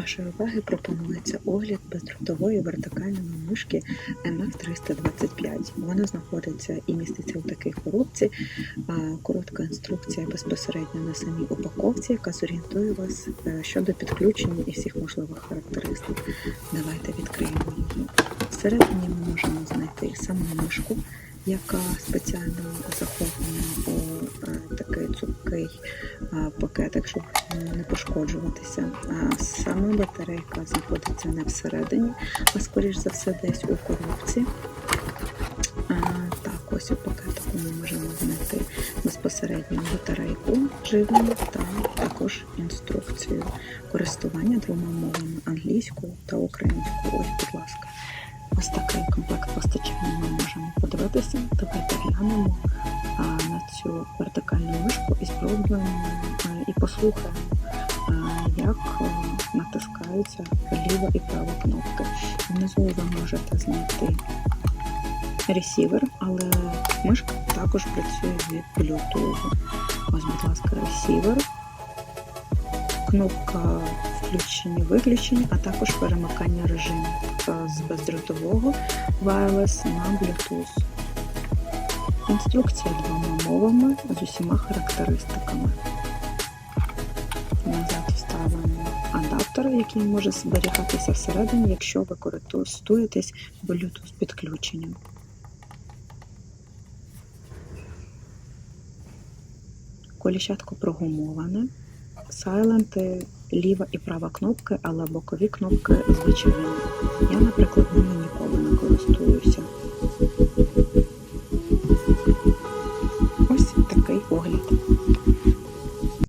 вашої уваги пропонується огляд бездротової вертикальної мишки MF325. Вона знаходиться і міститься у такій коробці. Коротка інструкція безпосередньо на самій упаковці, яка зорієнтує вас е, щодо підключення і всіх можливих характеристик. Давайте відкриємо її. Всередині ми можемо знайти саму мишку, яка спеціально захоплена у такий е, пакетик, щоб не пошкоджуватися. А Сама батарейка знаходиться не всередині, а скоріш за все десь у коробці. Так, ось у пакетику ми можемо знайти безпосередньо батарейку живлення та також інструкцію користування двома мовами англійською та українською. Ось, будь ласка. Ось такий комплект постачання ми можемо подивитися. Давайте глянемо на цю вертикальну мишку і спробуємо і послухаємо, як натискаються ліва і права кнопки. Внизу ви можете знайти ресівер, але мишка також працює від Bluetooth. Ось, будь ласка, ресівер, кнопка включення-виключення, а також перемикання режиму е, з бездротового wireless на Bluetooth. Інструкція двома мовами з усіма характеристиками. Назад вставимо адаптер, який може зберігатися всередині, якщо ви користуєтесь Bluetooth підключенням. Коліщатко прогумоване. Сайленти ліва і права кнопки, але бокові кнопки звичайні. Я, наприклад, ними ніколи не користуюся.